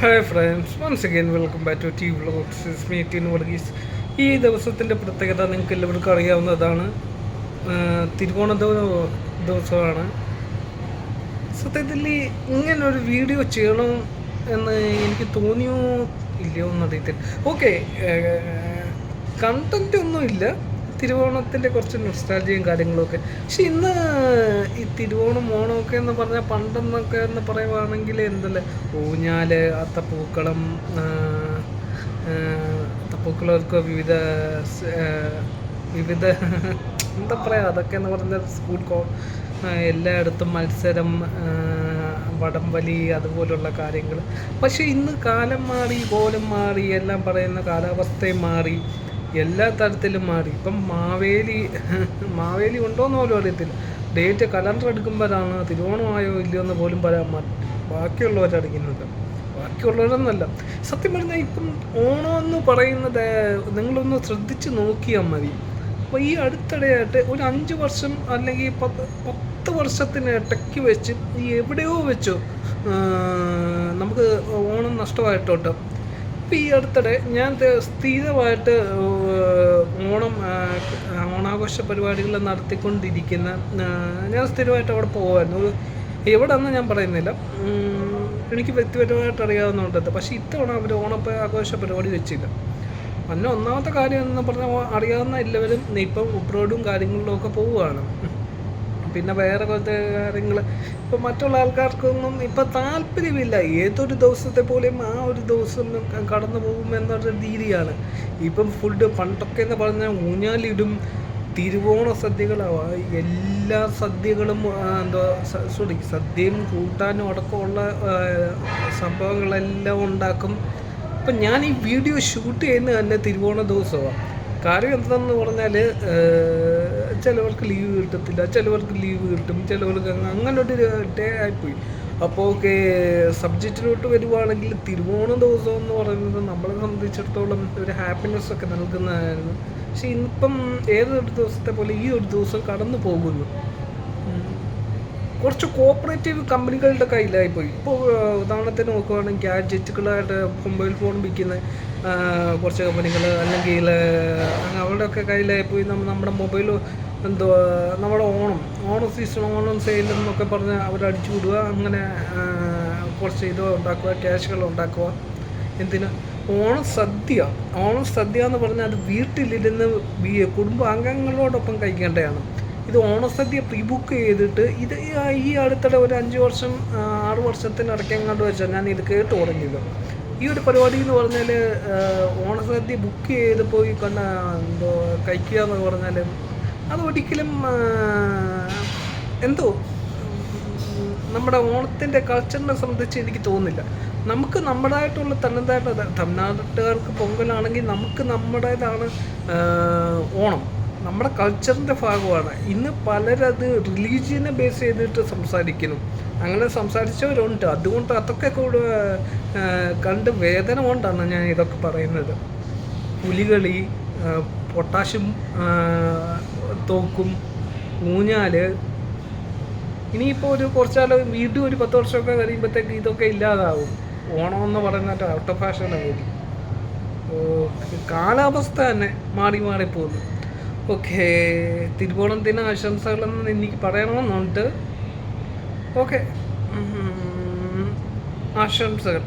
Hi friends once again welcome back to T vlogs മീറ്റിൻ Varghese ഈ ദിവസത്തിന്റെ പ്രത്യേകത നിങ്ങൾക്ക് എല്ലാവർക്കും അറിയാവുന്നതാണ്. തിരുവോണ ദിവസമാണ്. സത്യത്തിൽ ഇങ്ങനെ ഒരു വീഡിയോ ചെയ്യണം എന്ന് എനിക്ക് തോന്നിയോ ഇല്ലയോ എന്നറിയത്തില്ല ഓക്കെ ഒന്നും ഇല്ല തിരുവോണത്തിന്റെ കുറച്ച് നൊസ്റ്റാൾജിയും കാര്യങ്ങളൊക്കെ. പക്ഷെ ഇന്ന് ഈ തിരുവോണം ഓണമൊക്കെ എന്ന് പറഞ്ഞാൽ പണ്ടെന്നൊക്കെ എന്ന് പറയുവാണെങ്കിൽ എന്തല്ലേ? ഊഞ്ഞാൽ അത്തപ്പൂക്കളം അത്തപ്പൂക്കളമൊക്കെ വിവിധ വിവിധ എന്താ പറയുക അതൊക്കെ എന്ന് പറഞ്ഞാൽ സ്കൂൾ കോ എല്ലായിടത്തും മത്സരം വടംവലി അതുപോലുള്ള കാര്യങ്ങൾ പക്ഷേ ഇന്ന് കാലം മാറി കോലം മാറി എല്ലാം പറയുന്ന കാലാവസ്ഥയും മാറി. എല്ലാ തരത്തിലും മാറി. ഇപ്പം മാവേലി മാവേലി ഉണ്ടോയെന്ന് പോലും അറിയത്തില്ല. ഡേറ്റ് കലണ്ടർ എടുക്കുമ്പോഴാണ് തിരുവോണമായോ ഇല്ലയോ എന്ന് പോലും പറയാൻ ബാക്കിയുള്ളവരടിക്കുന്നത് ബാക്കിയുള്ളവരൊന്നല്ല സത്യം പറഞ്ഞാൽ ഇപ്പം എന്ന് പറയുന്നത് നിങ്ങളൊന്ന് ശ്രദ്ധിച്ച് നോക്കിയാൽ മതി. അപ്പോൾ ഈ അടുത്തിടെയായിട്ട് ഒരു അഞ്ച് വർഷം അല്ലെങ്കിൽ പത്ത് പത്ത് വർഷത്തിന് ഇടയ്ക്ക് വെച്ച് ഈ എവിടെയോ വെച്ചോ നമുക്ക് ഓണം നഷ്ടമായിട്ടോട്ട് ഇപ്പം ഈ അടുത്തിടെ ഞാൻ സ്ഥിരമായിട്ട് ഓണം ഓണാഘോഷ പരിപാടികൾ നടത്തിക്കൊണ്ടിരിക്കുന്ന ഞാൻ സ്ഥിരമായിട്ട് അവിടെ പോകുമായിരുന്നു ഒരു എവിടെയെന്ന് ഞാൻ പറയുന്നില്ല. എനിക്ക് വ്യക്തിപരമായിട്ട് അറിയാവുന്നതുകൊണ്ട് പക്ഷേ ഇത്തവണ അവർ ഓണ ആഘോഷ പരിപാടി വെച്ചില്ല. അന്നെ ഒന്നാമത്തെ കാര്യം എന്ന് പറഞ്ഞാൽ അറിയാവുന്ന എല്ലാവരും ഇപ്പം ഉബ്രോഡും കാര്യങ്ങളിലും ഒക്കെ പോവുകയാണ്. പിന്നെ വേറെ പോലത്തെ കാര്യങ്ങൾ ഇപ്പം മറ്റുള്ള ആൾക്കാർക്കൊന്നും ഇപ്പം താല്പര്യമില്ല. ഏതൊരു ദിവസത്തെ പോലെയും ആ ഒരു ദിവസം കടന്നു പോകും എന്നൊരു രീതിയാണ്. ഇപ്പം ഫുഡ് പണ്ടൊക്കെ എന്ന് പറഞ്ഞാൽ ഊഞ്ഞാലിടും തിരുവോണ സദ്യകളാവാ എല്ലാ സദ്യകളും എന്തോ സോറി സദ്യയും കൂട്ടാനും അടക്കമുള്ള സംഭവങ്ങളെല്ലാം ഉണ്ടാക്കും. അപ്പം ഞാൻ ഈ വീഡിയോ ഷൂട്ട് ചെയ്യുന്നത് തന്നെ തിരുവോണ ദിവസമാണ് കാര്യം എന്താണെന്ന് പറഞ്ഞാൽ ചിലവർക്ക് ലീവ് കിട്ടത്തില്ല ചിലവർക്ക് ലീവ് കിട്ടും ചിലവർക്ക് അങ്ങ- അങ്ങനെ ഒരു ഡേ ആയിപ്പോയി അപ്പോൾ സബ്ജക്റ്റിലോട്ട് വരുവാണെങ്കിൽ തിരുവോണ ദിവസം എന്ന് പറയുന്നത് നമ്മളെ സംബന്ധിച്ചിടത്തോളം ഒരു ഹാപ്പിനെസ് ഒക്കെ നൽകുന്നതായിരുന്നു. പക്ഷെ ഇന്നിപ്പം ഏതൊരു ദിവസത്തെ പോലെ ഈ ഒരു ദിവസം കടന്നു പോകുന്നു. കുറച്ച് കോപ്പറേറ്റീവ് കമ്പനികളുടെ കയ്യിലായി പോയി ഇപ്പോൾ ഉദാഹരണത്തിന് നോക്കുവാണെങ്കിൽ ഗാഡ്ജറ്റുകളായിട്ട് മൊബൈൽ ഫോൺ വിൽക്കുന്ന കുറച്ച് കമ്പനികൾ അല്ലെങ്കിൽ അവരുടെയൊക്കെ കയ്യിലായി പോയി നമ്മ നമ്മുടെ മൊബൈൽ എന്തോ നമ്മുടെ ഓണം ഓണം സീസൺ ഓണം സെയിൽ എന്നൊക്കെ പറഞ്ഞ് അവരടിച്ചു വിടുക. അങ്ങനെ കുറച്ച് ഇത് ഉണ്ടാക്കുക ക്യാഷുകൾ ഉണ്ടാക്കുക. എന്തിന്? ഓണം സദ്യ. ഓണം സദ്യ എന്ന് പറഞ്ഞാൽ അത് വീട്ടിലിരുന്ന് കുടുംബ കുടുംബാംഗങ്ങളോടൊപ്പം കഴിക്കേണ്ടതാണ്. ഇത് ഓണസദ്യ പ്രീ ബുക്ക് ചെയ്തിട്ട് ഇത് ഈ- അടുത്തിടെ ഒരു അഞ്ച് വർഷം ആറ് വർഷത്തിനിടയ്ക്ക് എങ്ങാണ്ട് വെച്ചാൽ ഞാൻ ഇത് കേട്ട് തുടങ്ങിയത്. ഈ ഒരു പരിപാടി എന്ന് പറഞ്ഞാൽ ഓണസദ്യ ബുക്ക് ചെയ്ത് പോയി കണ്ട എന്തോ കഴിക്കുക എന്ന് പറഞ്ഞാൽ അത് ഒരിക്കലും എന്തോ നമ്മുടെ ഓണത്തിന്റെ കൾച്ചറിനെ സംബന്ധിച്ച് എനിക്ക് തോന്നുന്നില്ല. നമുക്ക് നമ്മുടേതായിട്ടുള്ള തന്നതായിട്ട് തമിഴ്നാട്ടുകാർക്ക് പൊങ്കലാണെങ്കിൽ നമുക്ക് നമ്മുടേതാണ് ഓണം. നമ്മുടെ കൾച്ചറിന്റെ ഭാഗമാണ്. ഇന്ന് പലരത് റിലീജിയനെ ബേസ് ചെയ്തിട്ട് സംസാരിക്കുന്നു. അങ്ങനെ സംസാരിച്ചവരുണ്ട്. അതുകൊണ്ട് അതൊക്കെ കൂടെ കണ്ട് വേദന കൊണ്ടാണ് ഞാൻ ഇതൊക്കെ പറയുന്നത്. പുലികളി പൊട്ടാഷ്യം തോക്കും ഊഞ്ഞാൽ. ഇനിയിപ്പോൾ ഒരു കുറച്ചാലും വീണ്ടും ഒരു പത്ത് വർഷമൊക്കെ കഴിയുമ്പോഴത്തേക്ക് ഇതൊക്കെ ഇല്ലാതാവും. ഓണം എന്ന് പറയുന്നത് ഔട്ട് ഓഫ് ഫാഷനാണ് കാലാവസ്ഥ തന്നെ മാറി മാറി പോകുന്നു. ഓക്കെ തിരുവോണം ദിന ആശംസകളെന്ന് എനിക്ക് പറയണമെന്നുണ്ട് ഓക്കെ ആശംസകൾ